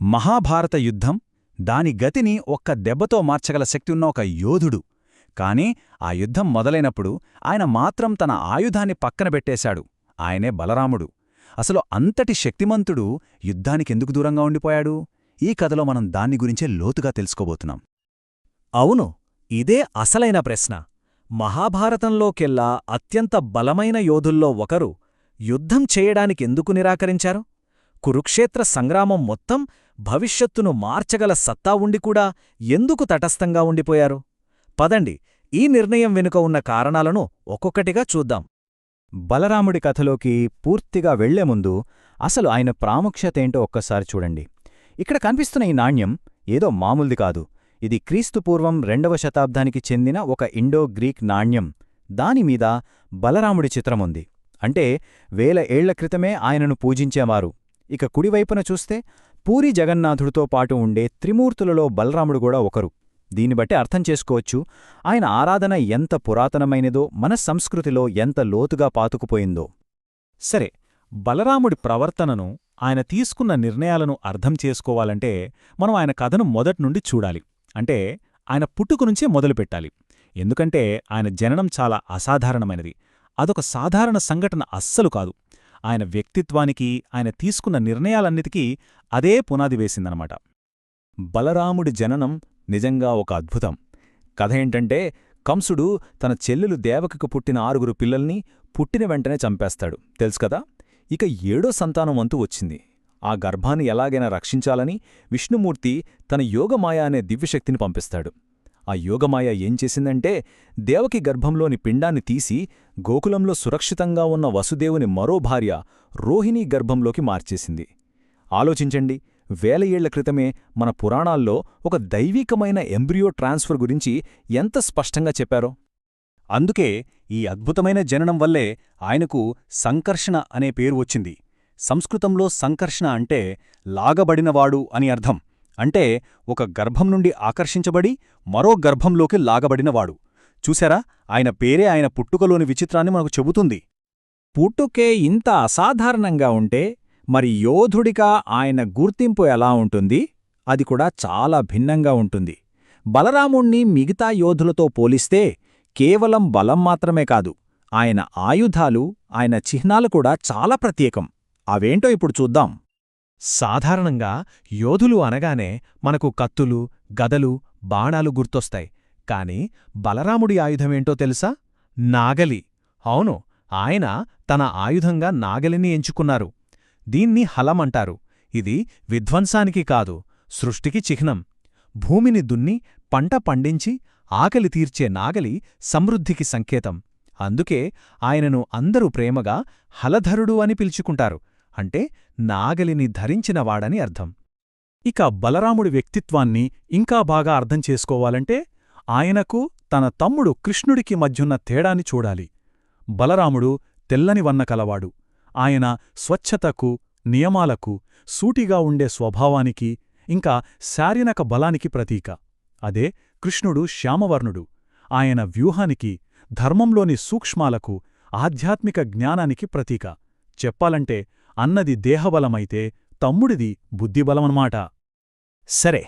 మహాభారత యుద్ధం దాని గతిని ఒక్క దెబ్బతో మార్చగల శక్తి ఉన్న ఒక యోధుడు. కాని ఆ యుద్ధం మొదలైనప్పుడు ఆయన మాత్రం తన ఆయుధాన్ని పక్కన పెట్టేశాడు. ఆయనే బలరాముడు. అసలు అంతటి శక్తిమంతుడు యుద్ధానికెందుకు దూరంగా ఉండిపోయాడు? ఈ కథలో మనం దాన్ని గురించే లోతుగా తెలుసుకోబోతున్నాం. అవును ఇదే అసలైన ప్రశ్న. మహాభారతంలోకెల్లా అత్యంత బలమైన యోధుల్లో ఒకరు యుద్ధం చేయడానికెందుకు నిరాకరించారు? కురుక్షేత్ర సంగ్రామం మొత్తం భవిష్యత్తును మార్చగల సత్తా ఉండి కూడా ఎందుకు తటస్థంగా ఉండిపోయారు? పదండి ఈ నిర్ణయం వెనుక ఉన్న కారణాలను ఒక్కొక్కటిగా చూద్దాం. బలరాముడి కథలోకి పూర్తిగా వెళ్ళే ముందు అసలు ఆయన ప్రాముఖ్యతేంటో ఒక్కసారి చూడండి. ఇక్కడ కనిపిస్తున్న ఈ నాణ్యం ఏదో మామూలుది కాదు. ఇది క్రీస్తుపూర్వం రెండవ శతాబ్దానికి చెందిన ఒక ఇండో గ్రీక్ నాణ్యం. దానిమీద బలరాముడి చిత్రముంది అంటే వేల ఏళ్ళ క్రితమే ఆయనను పూజించేవారు. ఇక కుడివైపున చూస్తే పూరి జగన్నాథుడితో పాటు ఉండే త్రిమూర్తులలో బలరాముడు కూడా ఒకరు. దీన్ని బట్టి అర్థం చేసుకోవచ్చు ఆయన ఆరాధన ఎంత పురాతనమైనదో మన సంస్కృతిలో ఎంత లోతుగా పాతుకుపోయిందో. సరే బలరాముడి ప్రవర్తనను ఆయన తీసుకున్న నిర్ణయాలను అర్థం చేసుకోవాలంటే మనం ఆయన కథను మొదట్నుండి చూడాలి. అంటే ఆయన పుట్టుకునుంచే మొదలుపెట్టాలి. ఎందుకంటే ఆయన జననం చాలా అసాధారణమైనది. అదొక సాధారణ సంఘటన అస్సలు కాదు. ఆయన వ్యక్తిత్వానికి ఆయన తీసుకున్న నిర్ణయాలన్నిటికీ అదే పునాది వేసిందనమాట. బలరాముడి జననం నిజంగా ఒక అద్భుతం. కథ ఏంటంటే కంసుడు తన చెల్లెలు దేవకకు పుట్టిన ఆరుగురు పిల్లల్ని పుట్టిన వెంటనే చంపేస్తాడు. తెలుసుకదా ఇక ఏడో సంతానం వంతు వచ్చింది. ఆ గర్భాన్ని ఎలాగైనా రక్షించాలని విష్ణుమూర్తి తన యోగమాయ అనే దివ్యశక్తిని పంపిస్తాడు. ఆ యోగమాయ ఏం చేసిందంటే దేవకి గర్భంలోని పిండాన్ని తీసి గోకులంలో సురక్షితంగా ఉన్న వసుదేవుని మరో భార్య రోహిణీ గర్భంలోకి మార్చేసింది. ఆలోచించండి వేల ఏళ్ళ క్రితమే మన పురాణాల్లో ఒక దైవీకమైన ఎంబ్రియో ట్రాన్స్ఫర్ గురించి ఎంత స్పష్టంగా చెప్పారో. అందుకే ఈ అద్భుతమైన జననం వల్లే ఆయనకు సంకర్షణ అనే పేరు వచ్చింది. సంస్కృతంలో సంకర్షణ అంటే లాగబడినవాడు అని అర్థం. అంటే ఒక గర్భం నుండి ఆకర్షించబడి మరో గర్భంలోకి లాగబడినవాడు. చూశారా? ఆయన పేరే ఆయన పుట్టుకలోని విచిత్రాన్ని మనకు చెబుతుంది. పుట్టుకే ఇంత అసాధారణంగా ఉంటే మరి యోధుడిగా ఆయన గుర్తింపు ఎలా ఉంటుంది? అది కూడా చాలా భిన్నంగా ఉంటుంది. బలరాముణ్ణి మిగతా యోధులతో పోలిస్తే కేవలం బలం మాత్రమే కాదు ఆయన ఆయుధాలు ఆయన చిహ్నాలు కూడా చాలా ప్రత్యేకం. అవేంటో ఇప్పుడు చూద్దాం. సాధారణంగా యోధులు అనగానే మనకు కత్తులు గదలు బాణాలు గుర్తొస్తాయి. కాని బలరాముడి ఆయుధమేంటో తెలుసా? నాగలి. అవును ఆయన తన ఆయుధంగా నాగలిని ఎంచుకున్నారు. దీన్ని హలమంటారు ఇది విధ్వంసానికి కాదు సృష్టికి చిహ్నం. భూమిని దున్ని పంట పండించి ఆకలి తీర్చే నాగలి సమృద్ధికి సంకేతం. అందుకే ఆయనను అందరూ ప్రేమగా హలధరుడు అని పిలుచుకుంటారు. అంటే నాగలిని ధరించినవాడని అర్థం. ఇక బలరాముడి వ్యక్తిత్వాన్ని ఇంకా బాగా అర్థం చేసుకోవాలంటే ఆయనకు తన తమ్ముడు కృష్ణుడికి మధ్యున్న తేడాని చూడాలి. బలరాముడు తెల్లని వన్న కలవాడు. ఆయన స్వచ్ఛతకు నియమాలకు సూటిగా ఉండే స్వభావానికి ఇంకా శారీరక బలానికి ప్రతీక. అదే కృష్ణుడు శ్యామవర్ణుడు. ఆయన వ్యూహానికి ధర్మంలోని సూక్ష్మాలకు ఆధ్యాత్మిక జ్ఞానానికి ప్రతీక. చెప్పాలంటే అన్నది దేహబలమైతే తమ్ముడిది బుద్ధిబలమన్నమాట సరే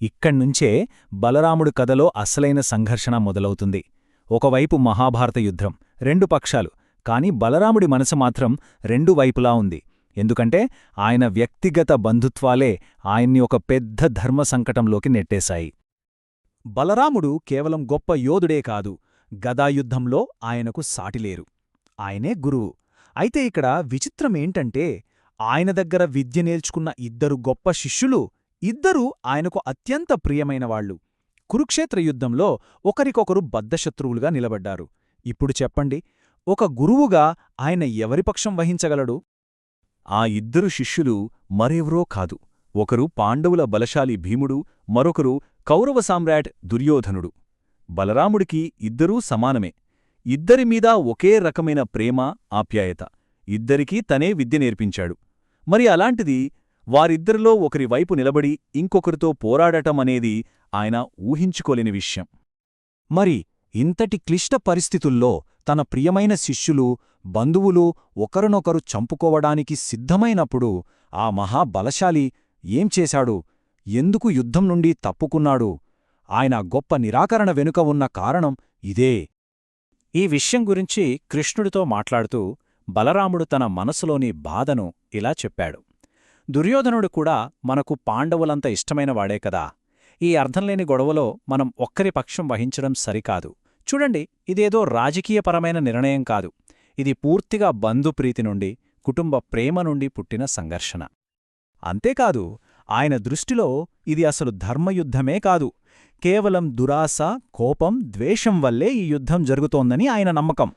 ఇక్కడ్నుంచే బలరాముడు కథలో అసలైన సంఘర్షణ మొదలవుతుంది. ఒకవైపు మహాభారత యుద్ధం రెండు పక్షాలు కాని బలరాముడి మనసు మాత్రం రెండు వైపులా ఉంది. ఎందుకంటే ఆయన వ్యక్తిగత బంధుత్వాలే ఆయన్ని ఒక పెద్ద ధర్మ సంకటంలోకి నెట్టేశాయి. బలరాముడు కేవలం గొప్ప యోధుడే కాదు గదాయుద్ధంలో ఆయనకు సాటిలేరు. ఆయనే గురువు. అయితే ఇక్కడ విచిత్రమేంటంటే ఆయన దగ్గర విద్య నేర్చుకున్న ఇద్దరు గొప్ప శిష్యులు ఇద్దరూ ఆయనకు అత్యంత ప్రియమైనవాళ్ళు కురుక్షేత్ర యుద్ధంలో ఒకరికొకరు బద్ధశత్రువులుగా నిలబడ్డారు. ఇప్పుడు చెప్పండి ఒక గురువుగా ఆయన ఎవరిపక్షం వహించగలడు? ఆ ఇద్దరు శిష్యులు మరెవరో కాదు. ఒకరు పాండవుల బలశాలి భీముడు మరొకరు కౌరవ సామ్రాట్ దుర్యోధనుడు. బలరాముడికి ఇద్దరూ సమానమే. ఇద్దరిమీదా ఒకే రకమైన ప్రేమ ఆప్యాయత. ఇద్దరికీ తనే విద్య నేర్పించాడు. మరి అలాంటిది వారిద్దరిలో ఒకరి వైపు నిలబడి ఇంకొకరితో పోరాడటం అనేది ఆయన ఊహించుకోలేని విషయం. మరి ఇంతటి క్లిష్ట పరిస్థితుల్లో తన ప్రియమైన శిష్యులు బంధువులు ఒకరినొకరు చంపుకోవడానికి సిద్ధమైనప్పుడు ఆ మహాబలశాలి ఏం చేశాడు? ఎందుకు యుద్ధం నుండి తప్పుకున్నాడు? ఆయన గొప్ప నిరాకరణ వెనుక ఉన్న కారణం ఇదే. ఈ విషయం గురించి కృష్ణుడితో మాట్లాడుతూ బలరాముడు తన మనసులోని బాధను ఇలా చెప్పాడు. దుర్యోధనుడు కూడా మనకు పాండవులంత ఇష్టమైనవాడే కదా. ఈ అర్థంలేని గొడవలో మనం ఒక్కరి పక్షం వహించడం సరికాదు. చూడండి ఇదేదో రాజకీయపరమైన నిర్ణయం కాదు. ఇది పూర్తిగా బంధుప్రీతి నుండి కుటుంబ ప్రేమ నుండి పుట్టిన సంఘర్షణ. అంతేకాదు ఆయన దృష్టిలో ఇది అసలు ధర్మయుద్ధమే కాదు. కేవలం దురాశ కోపం ద్వేషం వల్లే ఈ యుద్ధం జరుగుతోందని ఆయన నమ్మకం.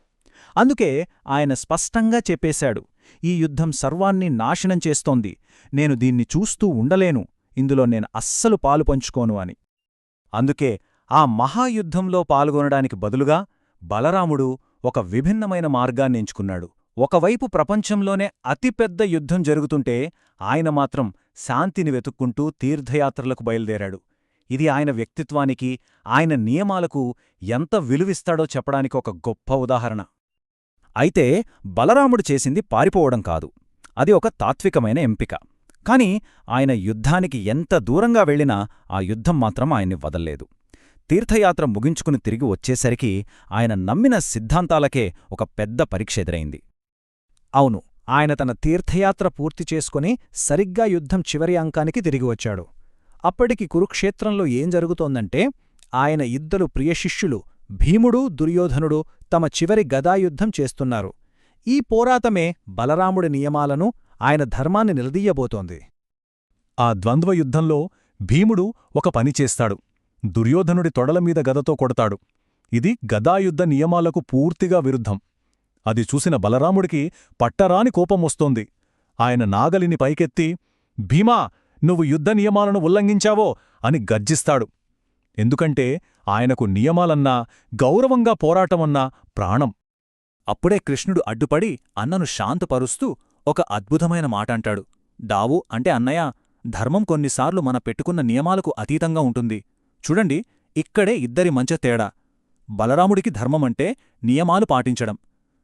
అందుకే ఆయన స్పష్టంగా చెప్పేశాడు ఈ యుద్ధం సర్వాన్ని నాశనం చేస్తోంది నేను దీన్ని చూస్తూ ఉండలేను ఇందులో నేను అస్సలు పాలు పంచుకోను అని. అందుకే ఆ మహాయుద్ధంలో పాల్గొనడానికి బదులుగా బలరాముడు ఒక విభిన్నమైన మార్గాన్ని ఎంచుకున్నాడు. ఒకవైపు ప్రపంచంలోనే అతిపెద్ద యుద్ధం జరుగుతుంటే ఆయన మాత్రం శాంతిని వెతుక్కుంటూ తీర్థయాత్రలకు బయలుదేరాడు. ఇది ఆయన వ్యక్తిత్వానికి ఆయన నియమాలకు ఎంత విలువిస్తాడో చెప్పడానికి ఒక గొప్ప ఉదాహరణ. అయితే బలరాముడు చేసింది పారిపోవడం కాదు. అది ఒక తాత్వికమైన ఎంపిక. కాని ఆయన యుద్ధానికి ఎంత దూరంగా వెళ్ళినా ఆ యుద్ధం మాత్రం ఆయన్ని వదల్లేదు. తీర్థయాత్ర ముగించుకుని తిరిగి వచ్చేసరికి ఆయన నమ్మిన సిద్ధాంతాలకే ఒక పెద్ద పరీక్ష ఎదురైంది. అవును ఆయన తన తీర్థయాత్ర పూర్తి చేసుకుని సరిగ్గా యుద్ధం చివరి అంకానికి తిరిగి వచ్చాడు. అప్పటికి కురుక్షేత్రంలో ఏం జరుగుతోందంటే ఆయన ఇద్దరు ప్రియశిష్యులు భీముడు దుర్యోధనుడు తమ చివరి గదాయుద్ధం చేస్తున్నారు. ఈ పోరాటమే బలరాముడి నియమాలను ఆయన ధర్మాన్ని నిలదీయబోతోంది. ఆ ద్వంద్వయుద్ధంలో భీముడు ఒక పనిచేస్తాడు దుర్యోధనుడి తొడలమీద గదతో కొడతాడు. ఇది గదాయుద్ధ నియమాలకు పూర్తిగా విరుద్ధం. అది చూసిన బలరాముడికి పట్టరాని కోపమొస్తోంది ఆయన నాగలిని పైకెత్తి భీమా నువ్వు యుద్ధ నియమాలను ఉల్లంఘించావో అని గర్జిస్తాడు. ఎందుకంటే ఆయనకు నియమాలన్నా గౌరవంగా పోరాటమన్నా ప్రాణం. అప్పుడే కృష్ణుడు అడ్డుపడి అన్నను శాంతపరుస్తూ ఒక అద్భుతమైన మాటంటాడు. దావు అంటే అన్నయ్య ధర్మం కొన్నిసార్లు మన పెట్టుకున్న నియమాలకు అతీతంగా ఉంటుంది. చూడండి ఇక్కడే ఇద్దరి మంచ తేడా. బలరాముడికి ధర్మమంటే నియమాలు పాటించడం.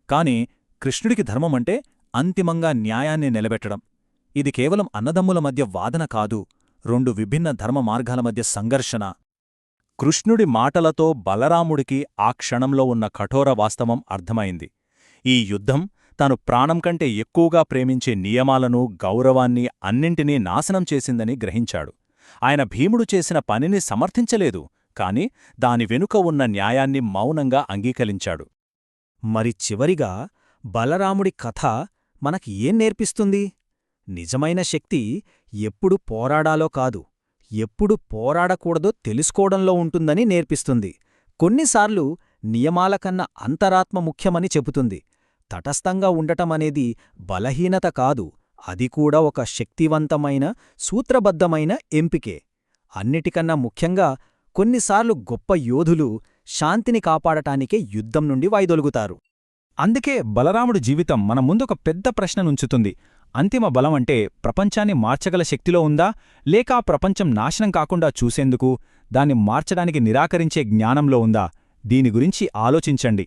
కాని కృష్ణుడికి ధర్మమంటే అంతిమంగా న్యాయాన్ని నిలబెట్టడం. ఇది కేవలం అన్నదమ్ముల మధ్య వాదన కాదు రెండు విభిన్న ధర్మ మార్గాల మధ్య సంఘర్షణ. కృష్ణుడి మాటలతో బలరాముడికి ఆ క్షణంలో ఉన్న కఠోర వాస్తవం అర్థమైంది. ఈ యుద్ధం తాను ప్రాణం కంటే ఎక్కువగా ప్రేమించే నియమాలను గౌరవాన్ని అన్నింటినీ నాశనం చేసిందని గ్రహించాడు. ఆయన భీముడు చేసిన పనిని సమర్థించలేదు కాని దాని వెనుక ఉన్న న్యాయాన్ని మౌనంగా అంగీకరించాడు. మరి చివరిగా బలరాముడి కథ మనకి ఏం నేర్పిస్తుంది? నిజమైన శక్తి ఎప్పుడు పోరాడాలో కాదు ఎప్పుడు పోరాడకూడదో తెలుసుకోవడంలో ఉంటుందని నేర్పిస్తుంది. కొన్నిసార్లు నియమాలకన్నా అంతరాత్మ ముఖ్యమని చెబుతుంది. తటస్థంగా ఉండటమనేది బలహీనత కాదు అది కూడా ఒక శక్తివంతమైన సూత్రబద్ధమైన ఎంపికే. అన్నిటికన్నా ముఖ్యంగా కొన్నిసార్లు గొప్ప యోధులు శాంతిని కాపాడటానికే యుద్ధం నుండి వైదొలుగుతారు అందుకే బలరాముడు జీవితం మన ముందొక పెద్ద ప్రశ్ననుంచుతుంది అంతిమ బలం అంటే ప్రపంచాన్ని మార్చగల శక్తిలో ఉందా? లేక ఆ ప్రపంచం నాశనం కాకుండా చూసేందుకు దాన్ని మార్చడానికి నిరాకరించే జ్ఞానంలో ఉందా? దీని గురించి ఆలోచించండి.